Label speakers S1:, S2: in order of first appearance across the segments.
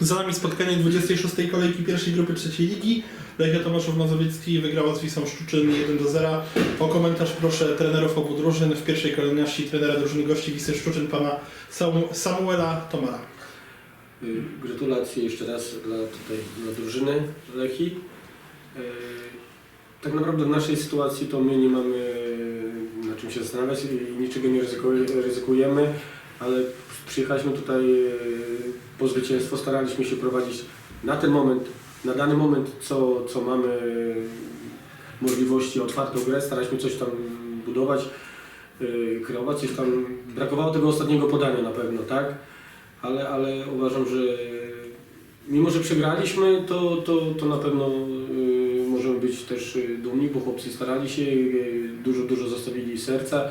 S1: Za nami spotkanie 26. kolejki pierwszej grupy trzeciej ligi. Lechia Tomaszów Mazowiecki wygrała z Wisą Szczuczyn 1 do 0. O komentarz proszę trenerów obu drużyn. W pierwszej kolejności trenera drużyny gości Wisy Szczuczyn pana Samu- Samuela Tomara.
S2: Gratulacje jeszcze raz dla, tutaj, dla drużyny Lechi. Y, Tak naprawdę w naszej sytuacji to my nie mamy na czym się zastanawiać i niczego nie ryzykuj- ryzykujemy, ale przyjechaliśmy tutaj y, po zwycięstwo, staraliśmy się prowadzić na ten moment, na dany moment, co, co mamy możliwości, otwartą grę, staraliśmy coś tam budować, y, kreować, coś tam brakowało tego ostatniego podania na pewno, tak? ale, ale uważam, że mimo, że przegraliśmy, to, to, to na pewno możemy być też dumni, bo chłopcy starali się, dużo, dużo zostawili serca,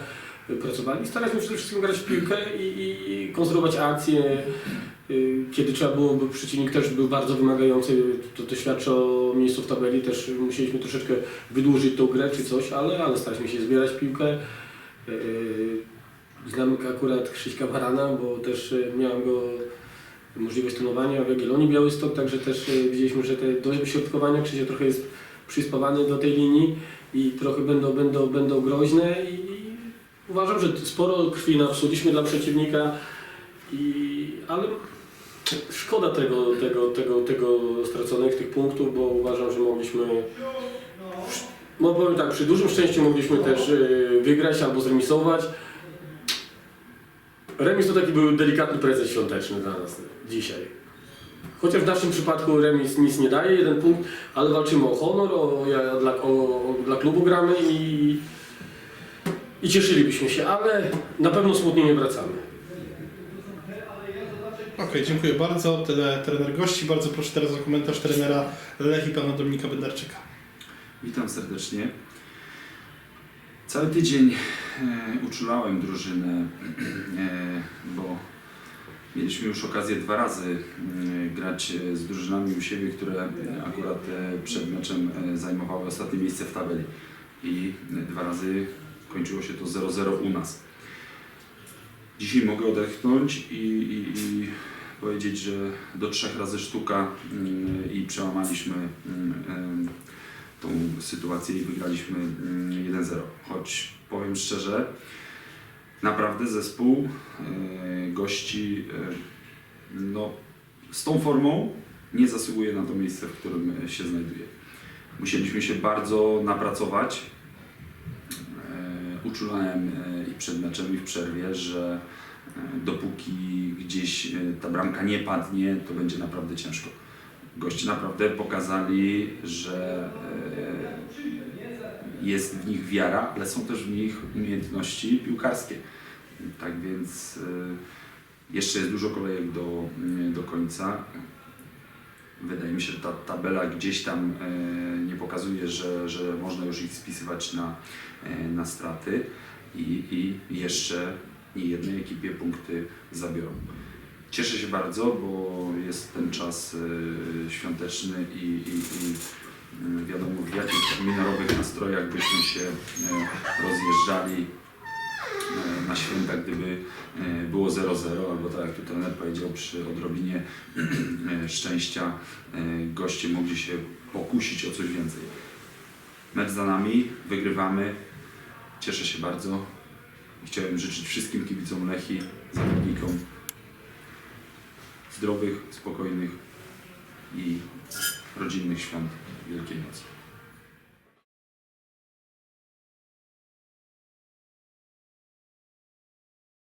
S2: pracowali. Staraliśmy przede wszystkim grać w piłkę i, i, konstruować akcje. Y, Kiedy trzeba było, bo przeciwnik też był bardzo wymagający, to, to świadczy o miejscu w tabeli, też musieliśmy troszeczkę wydłużyć tą grę czy coś, ale, ale staraliśmy się zbierać piłkę. Y, Znam akurat Krzyśka Barana, bo też miałem go możliwość trenowania w Jagiellonii Białystok, także też widzieliśmy, że te do środkowania Krzysiek trochę jest przyspawany do tej linii i trochę będą, będą, będą groźne i uważam, że sporo krwi napsuliśmy dla przeciwnika, i, ale szkoda tego, tego, tego, tego straconych tych punktów, bo uważam, że mogliśmy no powiem tak, przy dużym szczęściu mogliśmy też e, wygrać albo zremisować. Remis to taki był delikatny prezent świąteczny dla nas dzisiaj. Chociaż w naszym przypadku remis nic nie daje, jeden punkt, ale walczymy o honor, o, dla, o, o, dla klubu gramy i, i cieszylibyśmy się, ale na pewno smutnie nie wracamy.
S1: Okej, dziękuję bardzo. Tyle trener gości. Bardzo proszę teraz o komentarz trenera Lechi pana Dominika Bendarczyka.
S3: Witam serdecznie. Cały tydzień e, uczulałem drużynę, e, bo mieliśmy już okazję dwa razy e, grać e, z drużynami u siebie, które e, akurat e, przed meczem e, zajmowały ostatnie miejsce w tabeli. I e, dwa razy kończyło się to 0-0 u nas. Dzisiaj mogę odetchnąć i, i, i powiedzieć, że do trzech razy sztuka mm, i przełamaliśmy mm, em, tą sytuację i wygraliśmy mm, 1-0. Choć powiem szczerze, naprawdę zespół e, gości e, no, z tą formą nie zasługuje na to miejsce, w którym się znajduje. Musieliśmy się bardzo napracować. Uczulałem e, i przed meczem i w przerwie, że e, dopóki gdzieś e, ta bramka nie padnie, to będzie naprawdę ciężko goście naprawdę pokazali, że jest w nich wiara, ale są też w nich umiejętności piłkarskie. Tak więc jeszcze jest dużo kolejek do, mm, do końca. Wydaje mi się, że ta tabela gdzieś tam e, nie pokazuje, że, że można już ich spisywać na, e, na straty i, i jeszcze nie jednej ekipie punkty zabiorą. Cieszę się bardzo, bo jest ten czas e, świąteczny i, i, i wiadomo w jakich minorowych nastrojach byśmy się rozjeżdżali na święta, gdyby e, było 0-0, albo tak jak tu trener powiedział, przy odrobinie e, szczęścia e, goście mogli się pokusić o coś więcej. Mecz za nami, wygrywamy, cieszę się bardzo. Chciałem życzyć wszystkim kibicom Lechi, zawodnikom zdrowych, spokojnych i rodzinnych świąt Wielkiej Nocy.